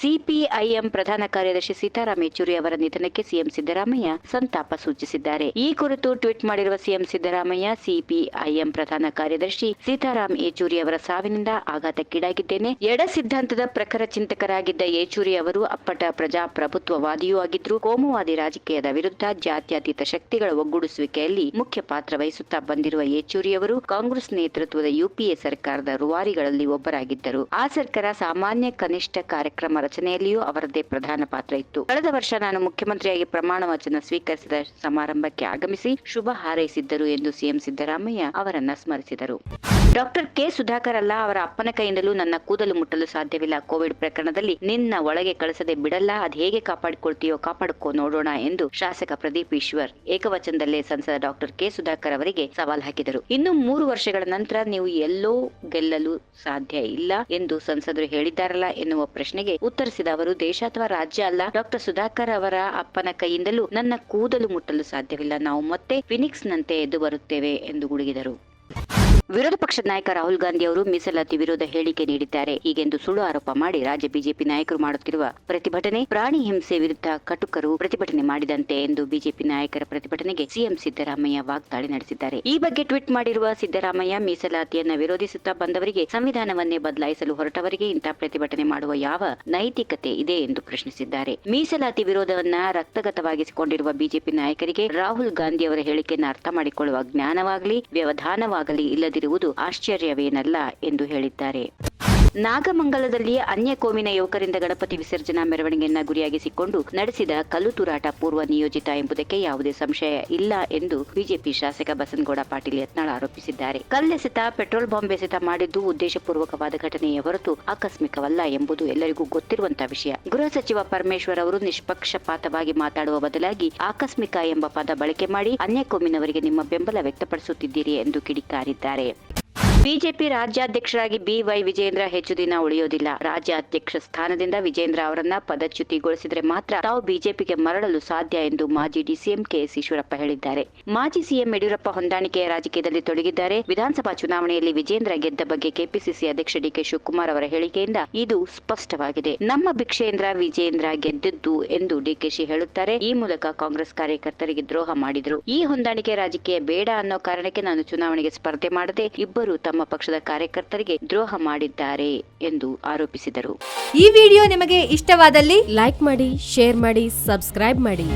CPIM ಪ್ರಧಾನ ಕಾರ್ಯದರ್ಶಿ ಸೀತಾರಾಮ್ ಯೆಚೂರಿ ಅವರ ನಿಧನಕ್ಕೆ ಸಿಎಂ ಸಿದ್ದರಾಮಯ್ಯ ಸಂತಾಪ ಸೂಚಿಸಿದ್ದಾರೆ. ಈ ಕುರಿತು ಟ್ವೀಟ್ ಮಾಡಿರುವ ಸಿಎಂ ಸಿದ್ದರಾಮಯ್ಯ, ಸಿಪಿಐಎಂ ಪ್ರಧಾನ ಕಾರ್ಯದರ್ಶಿ ಸೀತಾರಾಮ್ ಯೆಚೂರಿ ಅವರ ಸಾವಿನಿಂದ ಆಘಾತಕ್ಕೀಡಾಗಿದ್ದೇನೆ. ಎಡ ಸಿದ್ಧಾಂತದ ಪ್ರಖರ ಚಿಂತಕರಾಗಿದ್ದ ಯೆಚೂರಿ ಅವರು ಅಪ್ಪಟ ಪ್ರಜಾಪ್ರಭುತ್ವವಾದಿಯೂ ಆಗಿದ್ರು ಕೋಮುವಾದಿ ರಾಜಕೀಯದ ವಿರುದ್ಧ ಜಾತ್ಯತೀತ ಶಕ್ತಿಗಳ ಒಗ್ಗೂಡಿಸುವಿಕೆಯಲ್ಲಿ ಮುಖ್ಯ ಪಾತ್ರ ವಹಿಸುತ್ತಾ ಬಂದಿರುವ ಯೆಚೂರಿ ಅವರು ಕಾಂಗ್ರೆಸ್ ನೇತೃತ್ವದ ಯುಪಿಎ ಸರ್ಕಾರದ ರೂವಾರಿಗಳಲ್ಲಿ ಒಬ್ಬರಾಗಿದ್ದರು. ಆ ಸರ್ಕಾರ ಸಾಮಾನ್ಯ ಕನಿಷ್ಠ ಕಾರ್ಯಕ್ರಮ ರಚನೆಯಲ್ಲಿಯೂ ಅವರದ್ದೇ ಪ್ರಧಾನ ಪಾತ್ರ ಇತ್ತು. ಕಳೆದ ವರ್ಷ ನಾನು ಮುಖ್ಯಮಂತ್ರಿಯಾಗಿ ಪ್ರಮಾಣ ವಚನ ಸ್ವೀಕರಿಸಿದ ಸಮಾರಂಭಕ್ಕೆ ಆಗಮಿಸಿ ಶುಭ ಹಾರೈಸಿದ್ದರು ಎಂದು ಸಿಎಂ ಸಿದ್ದರಾಮಯ್ಯ ಅವರನ್ನ ಸ್ಮರಿಸಿದರು. ಡಾಕ್ಟರ್ ಕೆ ಸುಧಾಕರ್ ಅಲ್ಲ, ಅವರ ಅಪ್ಪನ ಕೈಯಿಂದಲೂ ನನ್ನ ಕೂದಲು ಮುಟ್ಟಲು ಸಾಧ್ಯವಿಲ್ಲ. ಕೋವಿಡ್ ಪ್ರಕರಣದಲ್ಲಿ ನಿನ್ನ ಒಳಗೆ ಕಳಿಸದೆ ಬಿಡಲ್ಲ, ಅದ್ ಹೇಗೆ ಕಾಪಾಡಿಕೊಳ್ತೀಯೋ ಕಾಪಾಡ್ಕೋ ನೋಡೋಣ ಎಂದು ಶಾಸಕ ಪ್ರದೀಪ್ ಈಶ್ವರ್ ಏಕವಚನದಲ್ಲೇ ಸಂಸದ ಡಾಕ್ಟರ್ ಕೆ ಸುಧಾಕರ್ ಅವರಿಗೆ ಸವಾಲ್ ಹಾಕಿದರು. ಇನ್ನು ಮೂರು ವರ್ಷಗಳ ನಂತರ ನೀವು ಎಲ್ಲೋ ಗೆಲ್ಲಲು ಸಾಧ್ಯ ಇಲ್ಲ ಎಂದು ಸಂಸದರು ಹೇಳಿದ್ದಾರಲ್ಲ ಎನ್ನುವ ಪ್ರಶ್ನೆಗೆ ಉತ್ತರಿಸಿದ ಅವರು, ದೇಶ ಅಥವಾ ರಾಜ್ಯ ಅಲ್ಲ, ಡಾಕ್ಟರ್ ಸುಧಾಕರ್ ಅವರ ಅಪ್ಪನ ಕೈಯಿಂದಲೂ ನನ್ನ ಕೂದಲು ಮುಟ್ಟಲು ಸಾಧ್ಯವಿಲ್ಲ. ನಾವು ಮತ್ತೆ ಫಿನಿಕ್ಸ್ ನಂತೆ ಎದ್ದು ಬರುತ್ತೇವೆ ಎಂದು ಗುಡುಗಿದರು. ವಿರೋಧ ಪಕ್ಷದ ನಾಯಕ ರಾಹುಲ್ ಗಾಂಧಿ ಅವರು ಮೀಸಲಾತಿ ವಿರೋಧ ಹೇಳಿಕೆ ನೀಡಿದ್ದಾರೆ. ಹೀಗೆಂದು ಸುಳ್ಳು ಆರೋಪ ಮಾಡಿ ರಾಜ್ಯ ಬಿಜೆಪಿ ನಾಯಕರು ಮಾಡುತ್ತಿರುವ ಪ್ರತಿಭಟನೆ, ಪ್ರಾಣಿ ಹಿಂಸೆ ವಿರುದ್ಧ ಕಟುಕರು ಪ್ರತಿಭಟನೆ ಮಾಡಿದಂತೆ ಎಂದು ಬಿಜೆಪಿ ನಾಯಕರ ಪ್ರತಿಭಟನೆಗೆ ಸಿಎಂ ಸಿದ್ದರಾಮಯ್ಯ ವಾಗ್ದಾಳಿ ನಡೆಸಿದ್ದಾರೆ. ಈ ಬಗ್ಗೆ ಟ್ವೀಟ್ ಮಾಡಿರುವ ಸಿದ್ದರಾಮಯ್ಯ, ಮೀಸಲಾತಿಯನ್ನು ವಿರೋಧಿಸುತ್ತಾ ಬಂದವರಿಗೆ ಸಂವಿಧಾನವನ್ನೇ ಬದಲಾಯಿಸಲು ಹೊರಟವರಿಗೆ ಇಂತಹ ಪ್ರತಿಭಟನೆ ಮಾಡುವ ಯಾವ ನೈತಿಕತೆ ಇದೆ ಎಂದು ಪ್ರಶ್ನಿಸಿದ್ದಾರೆ. ಮೀಸಲಾತಿ ವಿರೋಧವನ್ನ ರಕ್ತಗತವಾಗಿಸಿಕೊಂಡಿರುವ ಬಿಜೆಪಿ ನಾಯಕರಿಗೆ ರಾಹುಲ್ ಗಾಂಧಿ ಅವರ ಹೇಳಿಕೆಯನ್ನು ಅರ್ಥ ಮಾಡಿಕೊಳ್ಳುವ ಜ್ಞಾನವಾಗಲಿ, ವ್ಯವಧಾನವಾಗಲಿ ಇಲ್ಲದಿರುವುದು ಆಶ್ಚರ್ಯವೇನಲ್ಲ ಎಂದು ಹೇಳಿದ್ದಾರೆ. ನಾಗಮಂಗಲದಲ್ಲಿ ಅನ್ಯ ಕೋಮಿನ ಯುವಕರಿಂದ ಗಣಪತಿ ವಿಸರ್ಜನಾ ಮೆರವಣಿಗೆಯನ್ನ ಗುರಿಯಾಗಿಸಿಕೊಂಡು ನಡೆಸಿದ ಕಲ್ಲು ತೂರಾಟ ಪೂರ್ವ ನಿಯೋಜಿತ ಎಂಬುದಕ್ಕೆ ಯಾವುದೇ ಸಂಶಯ ಇಲ್ಲ ಎಂದು ಬಿಜೆಪಿ ಶಾಸಕ ಬಸನಗೌಡ ಪಾಟೀಲ್ ಯತ್ನಾಳ್ ಆರೋಪಿಸಿದ್ದಾರೆ. ಕಲ್ಲೆಸೆತ ಪೆಟ್ರೋಲ್ ಬಾಂಬ್ ಎಸೆತ ಮಾಡಿದ್ದು ಉದ್ದೇಶಪೂರ್ವಕವಾದ ಘಟನೆಯ ಹೊರತು ಆಕಸ್ಮಿಕವಲ್ಲ ಎಂಬುದು ಎಲ್ಲರಿಗೂ ಗೊತ್ತಿರುವಂತಹ ವಿಷಯ. ಗೃಹ ಸಚಿವ ಪರಮೇಶ್ವರ್ ಅವರು ನಿಷ್ಪಕ್ಷಪಾತವಾಗಿ ಮಾತಾಡುವ ಬದಲಾಗಿ ಆಕಸ್ಮಿಕ ಎಂಬ ಪದ ಬಳಕೆ ಮಾಡಿ ಅನ್ಯ ಕೋಮಿನವರಿಗೆ ನಿಮ್ಮ ಬೆಂಬಲ ವ್ಯಕ್ತಪಡಿಸುತ್ತಿದ್ದೀರಿ ಎಂದು ಕಿಡಿಕಾರಿದ್ದಾರೆ. ಬಿಜೆಪಿ ರಾಜ್ಯಾಧ್ಯಕ್ಷರಾಗಿ ಬಿವೈ ವಿಜೇಂದ್ರ ಹೆಚ್ಚು ದಿನ ಉಳಿಯೋದಿಲ್ಲ. ರಾಜ್ಯಾಧ್ಯಕ್ಷ ಸ್ಥಾನದಿಂದ ವಿಜೇಂದ್ರ ಅವರನ್ನ ಪದಚ್ಯುತಿಗೊಳಿಸಿದರೆ ಮಾತ್ರ ತಾವು ಬಿಜೆಪಿಗೆ ಮರಳಲು ಸಾಧ್ಯ ಎಂದು ಮಾಜಿ ಡಿಸಿಎಂ ಕೆಎಸ್ ಈಶ್ವರಪ್ಪ ಹೇಳಿದ್ದಾರೆ. ಮಾಜಿ ಸಿಎಂ ಯಡಿಯೂರಪ್ಪ ಹೊಂದಾಣಿಕೆಯ ರಾಜಕೀಯದಲ್ಲಿ ತೊಡಗಿದ್ದಾರೆ. ವಿಧಾನಸಭಾ ಚುನಾವಣೆಯಲ್ಲಿ ವಿಜೇಂದ್ರ ಗೆದ್ದ ಬಗ್ಗೆ ಕೆಪಿಸಿಸಿ ಅಧ್ಯಕ್ಷ ಡಿಕೆ ಶಿವಕುಮಾರ್ ಅವರ ಹೇಳಿಕೆಯಿಂದ ಇದು ಸ್ಪಷ್ಟವಾಗಿದೆ. ನಮ್ಮ ಭಿಕ್ಷೇಂದ್ರ ವಿಜೇಂದ್ರ ಗೆದ್ದಿದ್ದು ಎಂದು ಡಿಕೆಶಿ ಹೇಳುತ್ತಾರೆ. ಈ ಮೂಲಕ ಕಾಂಗ್ರೆಸ್ ಕಾರ್ಯಕರ್ತರಿಗೆ ದ್ರೋಹ ಮಾಡಿದರು. ಈ ಹೊಂದಾಣಿಕೆ ರಾಜಕೀಯ ಬೇಡ ಅನ್ನೋ ಕಾರಣಕ್ಕೆ ನಾನು ಚುನಾವಣೆಗೆ ಸ್ಪರ್ಧೆ ಮಾಡದೆ ಇಬ್ಬರು ತಮ್ಮ ಪಕ್ಷದ ಕಾರ್ಯಕರ್ತರಿಗೆ ದ್ರೋಹ ಮಾಡಿದ್ದಾರೆ ಎಂದು ಆರೋಪಿಸಿದರು. ಈ ವಿಡಿಯೋ ನಿಮಗೆ ಇಷ್ಟವಾದಲ್ಲಿ ಲೈಕ್ ಮಾಡಿ, ಶೇರ್ ಮಾಡಿ, ಸಬ್ಸ್ಕ್ರೈಬ್ ಮಾಡಿ.